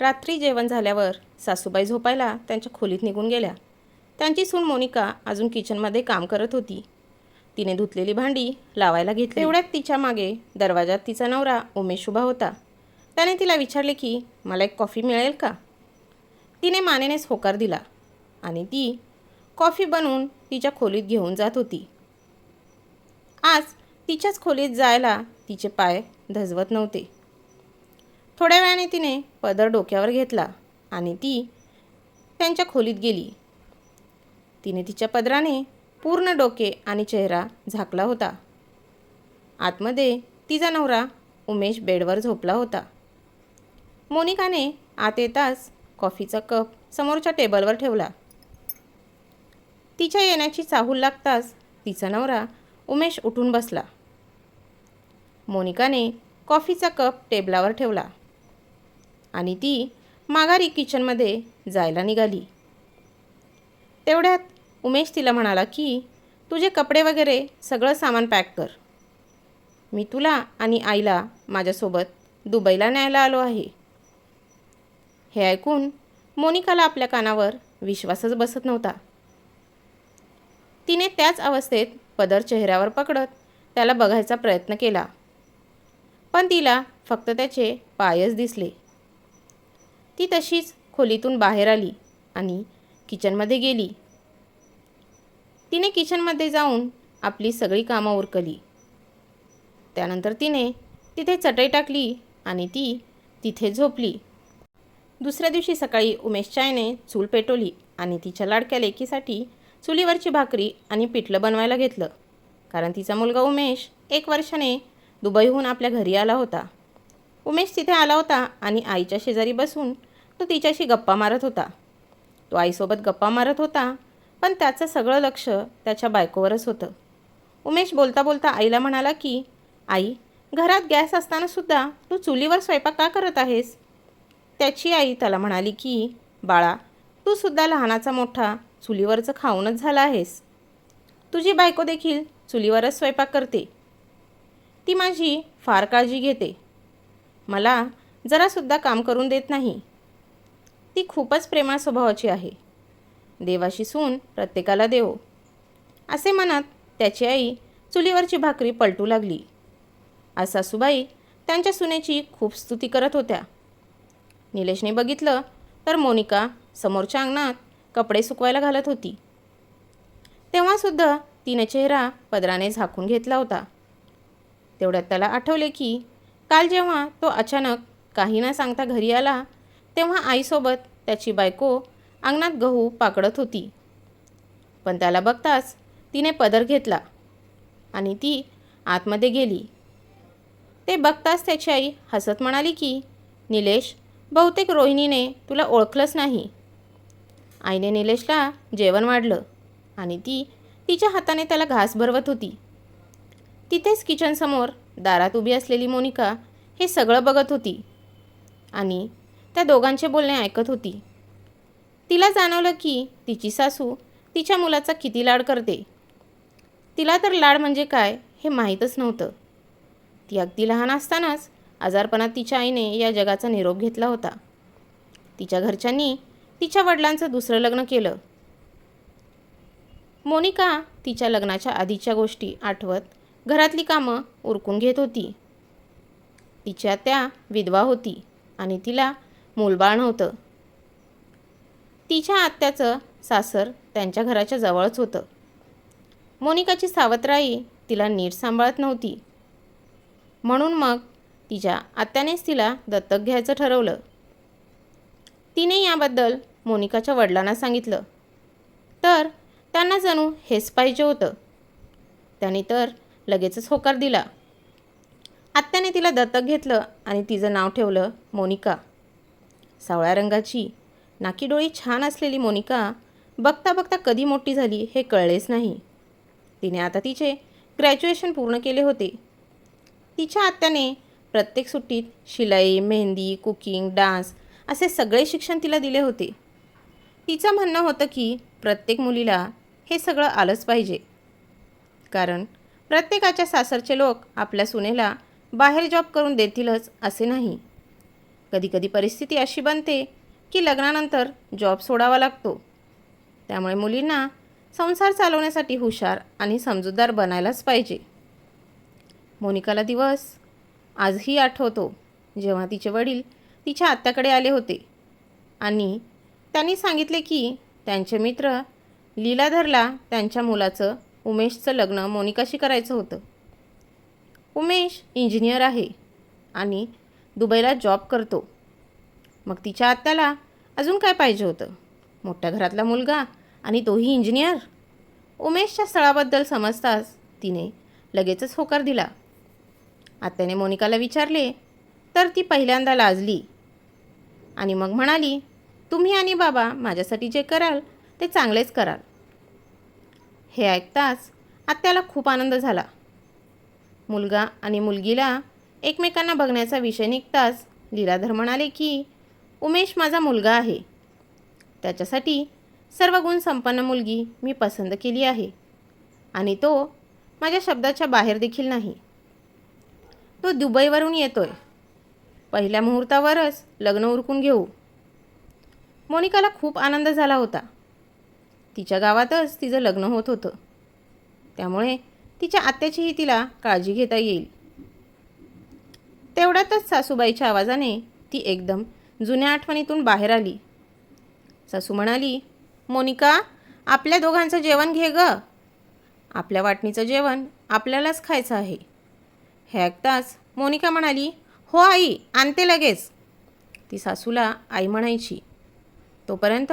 रात्री जेवण झाल्यावर सासूबाई झोपायला त्यांच्या खोलीत निघून गेल्या. त्यांची सून मोनिका अजून किचनमध्ये काम करत होती. तिने धुतलेली भांडी लावायला घेतली. एवढ्यात तिच्यामागे दरवाजात तिचा नवरा उमेश उभा होता. त्याने तिला विचारले की मला एक कॉफी मिळेल का? तिने मानेनेच होकार दिला आणि ती कॉफी बनवून तिच्या खोलीत घेऊन जात होती. आज तिच्याच खोलीत जायला तिचे पाय धजवत नव्हते. थोड्या वेळाने तिने पदर डोक्यावर घेतला आणि ती त्यांच्या खोलीत गेली. तिने तिच्या पदराने पूर्ण डोके आणि चेहरा झाकला होता. आतमध्ये तिचा नवरा उमेश बेडवर झोपला होता. मोनिकाने आत येताच कॉफीचा कप समोरच्या टेबलवर ठेवला. तिच्या येण्याची चाहूल लागताच तिचा नवरा उमेश उठून बसला. मोनिकाने कॉफीचा कप टेबलावर ठेवला. आणि ती माघारी किचनमध्ये जायला निघाली. तेवढ्यात उमेश तिला म्हणाला की तुझे कपडे वगैरे सगळं सामान पॅक कर. मी तुला आणि आईला माझ्यासोबत दुबईला न्यायला आलो आहे. हे ऐकून मोनिकाला आपल्या कानावर विश्वासच बसत नव्हता. तिने त्याच अवस्थेत पदर चेहऱ्यावर पकडत त्याला बघायचा प्रयत्न केला. पण तिला फक्त त्याचे पायच दिसले. ती तशीच खोलीतून बाहेर आली आणि किचनमध्ये गेली. तिने किचनमध्ये जाऊन आपली सगळी कामं उरकली. त्यानंतर तिने तिथे चटई टाकली आणि ती तिथे झोपली. दुसऱ्या दिवशी सकाळी उमेश चायने चूल पेटवली आणि तिच्या लाडक्या लेकीसाठी चुलीवरची भाकरी आणि पिठलं बनवायला घेतलं. कारण तिचा मुलगा उमेश एक वर्षाने दुबईहून आपल्या घरी आला होता. उमेश तिथे आला होता आणि आईच्या शेजारी बसून तो तिच्याशी गप्पा मारत होता. तो आईसोबत गप्पा मारत होता पण त्याचं सगळं लक्ष त्याच्या बायकोवरच होतं. उमेश बोलता बोलता आईला म्हणाला की आई घरात गॅस असतानासुद्धा तू चुलीवर स्वयंपाक का करत आहेस? त्याची आई त्याला म्हणाली की बाळा तू सुद्धा लहानाचा मोठा चुलीवरचं खाऊनच झाला आहेस. तुझी बायको देखील चुलीवरच स्वयंपाक करते. ती माझी फार काळजी घेते. मला जरासुद्धा काम करून देत नाही. ती खूपच प्रेमळ स्वभावाची आहे. देवाशी सून प्रत्येकाला देव. असे म्हणत त्याची आई चुलीवरची भाकरी पलटू लागली. आज सासूबाई त्यांच्या सुनेची खूप स्तुती करत होत्या. निलेशने बघितलं तर मोनिका समोरच्या अंगणात कपडे सुकवायला घालत होती. तेव्हासुद्धा तिने चेहरा पदराने झाकून घेतला होता. तेवढ्यात त्याला आठवले की काल जेव्हा तो अचानक काही न सांगता घरी आला तेव्हा आईसोबत त्याची बायको अंगणात गहू पाकडत होती. पण त्याला बघताच तिने पदर घेतला आणि ती आतमध्ये गेली. ते बघताच त्याची आई हसत म्हणाली की निलेश बहुतेक रोहिणीने तुला ओळखलंच नाही. आईने निलेशला जेवण वाढलं आणि ती तिच्या हाताने त्याला घास भरवत होती. तिथेच किचनसमोर दारात उभी असलेली मोनिका हे सगळं बघत होती आणि त्या दोघांचे बोलणे ऐकत होती. तिला जाणवलं की तिची सासू तिच्या मुलाचा किती लाड करते. तिला तर लाड म्हणजे काय हे माहीतच नव्हतं. ती अगदी लहान असतानाच आजारपणात तिच्या आईने या जगाचा निरोप घेतला होता. तिच्या घरच्यांनी तिच्या वडिलांचं दुसरं लग्न केलं. मोनिका तिच्या लग्नाच्या आधीच्या गोष्टी आठवत घरातली कामं उरकून घेत होती. तिच्या त्या विधवा होती आणि तिला मूलबाळ नव्हतं. तिच्या आत्याचं सासर त्यांच्या घराच्या जवळच होतं. मोनिकाची सावत्राई तिला नीट सांभाळत नव्हती. म्हणून मग तिच्या आत्यानेच तिला दत्तक घ्यायचं ठरवलं. तिने याबद्दल मोनिकाच्या वडिलांना सांगितलं. तर त्यांना जणू हेच पाहिजे होतं. त्याने तर लगेचच होकार दिला. आत्याने तिला दत्तक घेतलं आणि तिचं नाव ठेवलं मोनिका. सावळ्या रंगाची. नाकी डोळी छान असलेली मोनिका बघता बघता कधी मोठी झाली हे कळलेच नाही. तिने आता तिचे ग्रॅज्युएशन पूर्ण केले होते. तिच्या आत्याने प्रत्येक सुट्टीत शिलाई मेहंदी कुकिंग डान्स असे सगळे शिक्षण तिला दिले होते. तिचं म्हणणं होतं की प्रत्येक मुलीला हे सगळं आलंच पाहिजे. कारण प्रत्येकाच्या सासरचे लोक आपल्या सुनेला बाहेर जॉब करून देतीलच असे नाही. कधीकधी परिस्थिती अशी बनते की लग्नानंतर जॉब सोडावा लागतो. त्यामुळे मुलींना संसार चालवण्यासाठी हुशार आणि समजूतदार बनायलाच पाहिजे. मोनिकाला दिवस आजही आठवतो जेव्हा तिचे वडील तिच्या आत्याकडे आले होते आणि त्यांनी सांगितले की त्यांचे मित्र लीलाधरला त्यांच्या मुलाचं उमेशचं लग्न मोनिकाशी करायचं होतं. उमेश इंजिनियर आहे आणि दुबईला जॉब करतो. मग तिच्या आत्याला अजून काय पाहिजे होतं? मोठ्या घरातला मुलगा आणि तोही इंजिनियर? उमेशच्या स्थळाबद्दल समजताच तिने लगेचच होकार दिला. आत्याने मोनिकाला विचारले तर ती पहिल्यांदा लाजली? आणि मग म्हणाली तुम्ही आणि बाबा माझ्यासाठी जे कराल ते चांगलेच कराल. हे ऐकताच आत्याला खूप आनंद झाला. मुलगा आणि मुलगीला एकमेकांना बघण्याचा विषय निघताच लीलाधर म्हणाले की उमेश माझा मुलगा आहे. त्याच्यासाठी सर्व गुण संपन्न मुलगी मी पसंत केली आहे. आणि तो माझ्या शब्दाच्या बाहेर देखील नाही. तो दुबईवरून येतोय. पहिल्या मुहूर्तावरच लग्न उरकून घेऊ. मोनिकाला खूप आनंद झाला होता. तिच्या गावातच तिचं लग्न होत होतं. त्यामुळे तिच्या आत्याचीही तिला काळजी घेता येईल. तेवढ्यातच सासूबाईच्या आवाजाने ती एकदम जुन्या आठवणीतून बाहेर आली. सासू म्हणाली मोनिका आपल्या दोघांचं जेवण घे ग. आपल्या वाटणीचं जेवण आपल्यालाच खायचं आहे. हे ऐकताच मोनिका म्हणाली हो आई आणते लगेच. ती सासूला आई म्हणायची. तोपर्यंत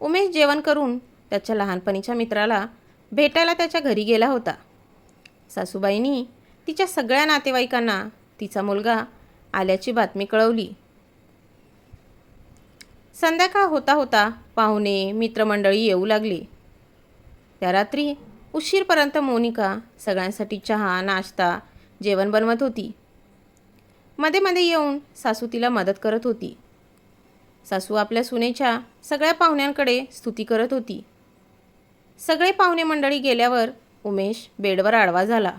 उमेश जेवण करून त्याच्या लहानपणीच्या मित्राला भेटायला त्याच्या घरी गेला होता. सासूबाईंनी तिच्या सगळ्या नातेवाईकांना तिचा मुलगा आल्याची बातमी कळवली. संध्याकाळ होता होता पाहुणे मित्रमंडळी येऊ लागली. त्या रात्री उशीरपर्यंत मोनिका सगळ्यांसाठी चहा नाश्ता जेवण बनवत होती. मध्ये मध्ये येऊन सासू तिला मदत करत होती. सासू आपल्या सुनेच्या सगळ्या पाहुण्यांकडे स्तुती करत होती. सगळे पाहुणे मंडळी गेल्यावर उमेश बेडवर आडवा झाला.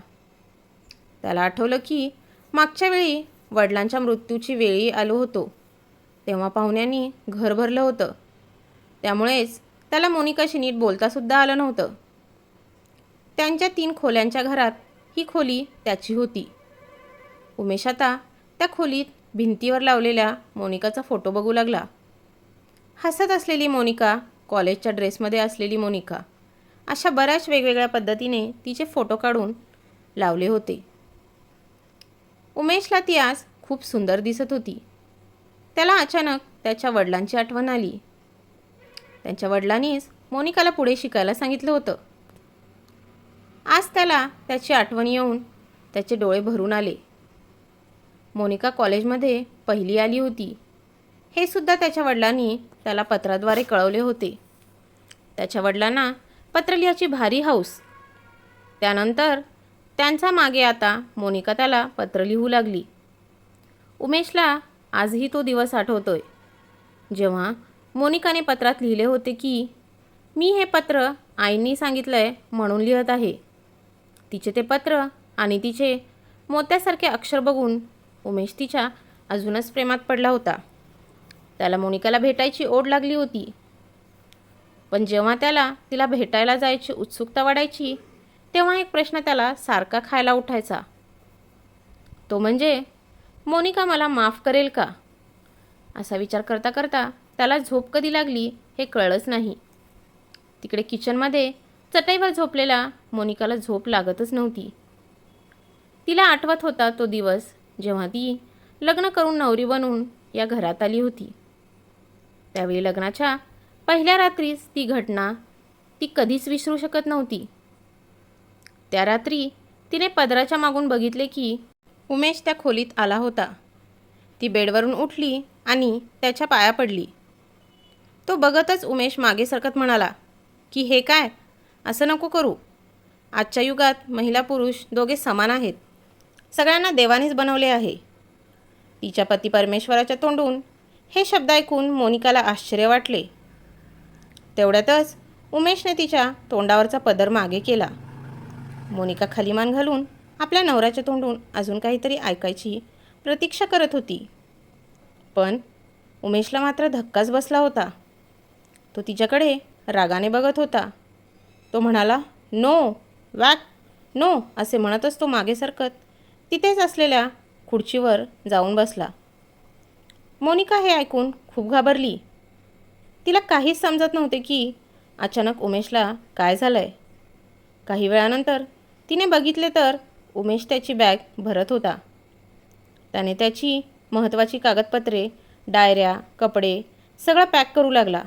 त्याला आठवलं की मागच्या वेळी वडिलांच्या मृत्यूची वेळी आलो होतो. तेव्हा पाहुण्यांनी घर भरलं होतं. त्यामुळेच त्याला मोनिकाशी नीट बोलतासुद्धा आलं नव्हतं. त्यांच्या तीन खोल्यांच्या घरात ही खोली त्याची होती. उमेश आता त्या खोलीत भिंतीवर लावलेल्या मोनिकाचा फोटो बघू लागला. हसत असलेली मोनिका कॉलेजच्या ड्रेसमध्ये असलेली मोनिका अशा बऱ्याच वेगवेगळ्या पद्धतीने तिचे फोटो काढून लावले होते. उमेशला ती आज खूप सुंदर दिसत होती. त्याला अचानक त्याच्या वडिलांची आठवण आली. त्यांच्या वडिलांनीच मोनिकाला पुढे शिकायला सांगितलं होतं. आज त्याला त्याची आठवण येऊन त्याचे डोळे भरून आले. मोनिका कॉलेजमध्ये पहिली आली होती. हे सुद्धा त्याच्या वडिलांनी त्याला पत्राद्वारे कळवले होते. त्याच्या वडिलांना पत्र लिहायची भारी हौस त्यानंतर त्यांचा मागे आता मोनिका त्याला पत्र लिहू लागली. उमेशला आजही तो दिवस आठवतोय. जेव्हा मोनिकाने पत्रात लिहिले होते की मी हे पत्र आईंनी सांगितलं आहे म्हणून लिहत आहे. तिचे ते पत्र आणि तिचे मोत्यासारखे अक्षर बघून उमेश तिच्या अजूनच प्रेमात पडला होता. त्याला मोनिकाला भेटायची ओढ लागली होती. पण जेव्हा त्याला तिला भेटायला जायची उत्सुकता वाढायची तेव्हा एक प्रश्न त्याला सारखा खायला उठायचा. तो म्हणजे मोनिका मला माफ करेल का? असा विचार करता करता त्याला झोप कधी लागली हे कळलंच नाही. तिकडे किचनमध्ये चटईवर झोपलेला मोनिकाला झोप लागतच नव्हती. तिला आठवत होता तो दिवस जेव्हा ती लग्न करून नवरी बनून या घरात आली होती. त्यावेळी लग्नाच्या पहिल्या रात्रीच ती घटना ती कधीच विसरू शकत नव्हती. त्या रात्री तिने पदराच्या मागून बघितले की उमेश त्या खोलीत आला होता. ती बेडवरून उठली आणि त्याच्या पाया पडली. तो बघतच उमेश मागे सरकत म्हणाला की हे काय? असं नको करू. आजच्या युगात महिला पुरुष दोघे समान आहेत. सगळ्यांना देवानेच बनवले आहे. तिच्या पती परमेश्वराच्या तोंडून हे शब्द ऐकून मोनिकाला आश्चर्य वाटले. तेवढ्यातच उमेशने तिच्या तोंडावरचा पदर मागे केला. मोनिका खाली मान घालून आपल्या नवऱ्याच्या तोंडून अजून काहीतरी ऐकायची प्रतीक्षा करत होती. पण उमेशला मात्र धक्काच बसला होता. तो तिच्याकडे रागाने बघत होता. तो म्हणाला नो वॅक नो असे म्हणतच तो मागे सरकत तिथेच असलेल्या खुर्चीवर जाऊन बसला. मोनिका हे ऐकून खूप घाबरली. तिला काहीच समजत नव्हते की अचानक उमेशला काय झालं आहे काही वेळानंतर तिने बघितले तर उमेश त्याची बॅग भरत होता. त्याने त्याची महत्त्वाची कागदपत्रे डायऱ्या कपडे सगळं पॅक करू लागला.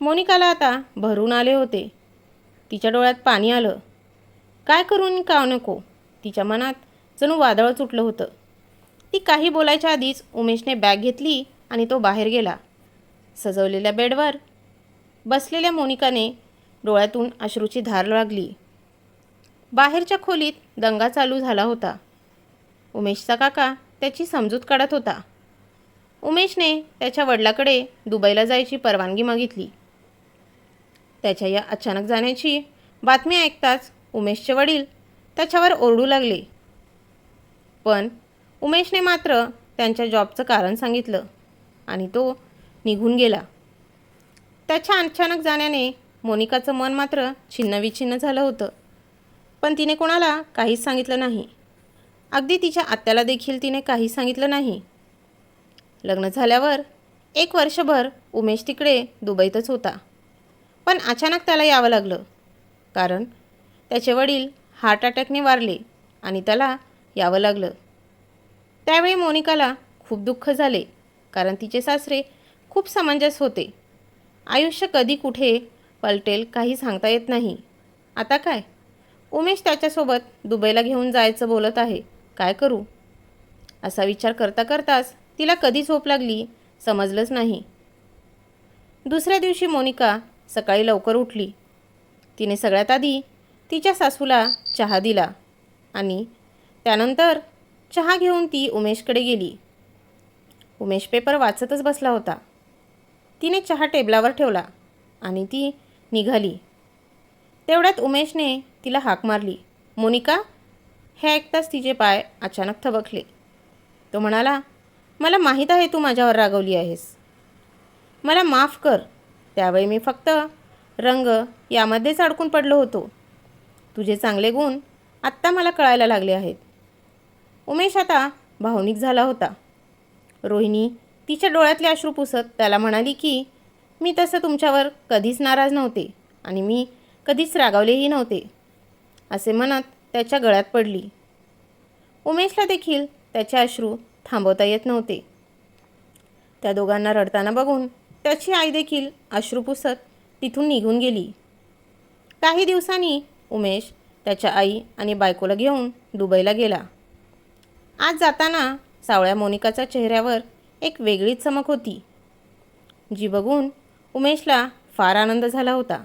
मोनिकाला आता भरून आले होते. तिच्या डोळ्यात पाणी आलं. काय करून का नको? तिच्या मनात जणू वादळ चुटलं होतं. ती काही बोलायच्या आधीच उमेशने बॅग घेतली आणि तो बाहेर गेला. सजवलेल्या बेडवर बसलेल्या मोनिकाने डोळ्यातून अश्रूची धार लागली. बाहेरच्या खोलीत दंगा चालू झाला होता. उमेशचा काका त्याची समजूत काढत होता. उमेशने त्याच्या वडिलाकडे दुबईला जायची परवानगी मागितली. त्याच्या या अचानक जाण्याची बातमी ऐकताच उमेशचे वडील त्याच्यावर ओरडू लागले. पण उमेशने मात्र त्यांच्या जॉबचं कारण सांगितलं आणि तो निघून गेला. त्याच्या अचानक जाण्याने मोनिकाचं मन मात्र छिन्नविछिन्न झालं होतं. पण तिने कोणाला काहीच सांगितलं नाही. अगदी तिच्या आत्याला देखील तिने काहीच सांगितलं नाही. लग्न झाल्यावर एक वर्षभर उमेश तिकडे दुबईतच होता. पण अचानक त्याला यावं लागलं. कारण त्याचे वडील हार्ट अटॅकने वारले आणि त्याला यावं लागलं. त्यावेळी मोनिकाला खूप दुःख झाले कारण तिचे सासरे खूप समंजस होते. आयुष्य कधी कुठे पलटेल काही सांगता येत नाही. आता काय? उमेश त्याच्यासोबत दुबईला घेऊन जायचं बोलत आहे. काय करू? असा विचार करता करताच तिला कधी झोप लागली समजलंच नाही. दुसऱ्या दिवशी मोनिका सकाळी लवकर उठली. तिने सगळ्यात आधी तिच्या सासूला चहा दिला आणि त्यानंतर चहा घेऊन ती उमेशकडे गेली. उमेश पेपर वाचतच बसला होता. तिने चहा टेबलावर ठेवला आणि ती निघाली. तेवढ्यात उमेशने तिला हाक मारली. मोनिका हे ऐकताच तिचे पाय अचानक थबकले. तो म्हणाला मला माहीत आहे तू माझ्यावर रागवली आहेस. मला माफ कर. त्यावेळी मी फक्त रंग यामध्येच अडकून पडलो होतो. तुझे चांगले गुण आत्ता मला कळायला लागले आहेत. उमेश आता भावनिक झाला होता. रोहिणी तिच्या डोळ्यातले अश्रू पुसत त्याला म्हणाली की मी तसं तुमच्यावर कधीच नाराज नव्हते आणि मी कधीच रागावलेही नव्हते. असे म्हणत त्याच्या गळ्यात पडली. उमेशला देखील त्याचे अश्रू थांबवता येत नव्हते. त्या दोघांना रडताना बघून त्याची आई देखील अश्रू पुसत तिथून निघून गेली. काही दिवसांनी उमेश त्याच्या आई आणि बायकोला घेऊन दुबईला गेला. आज जाताना सावळ्या मोनिकाच्या चेहऱ्यावर एक वेगळीच चमक होती. जी बघून उमेशला फार आनंद झाला होता.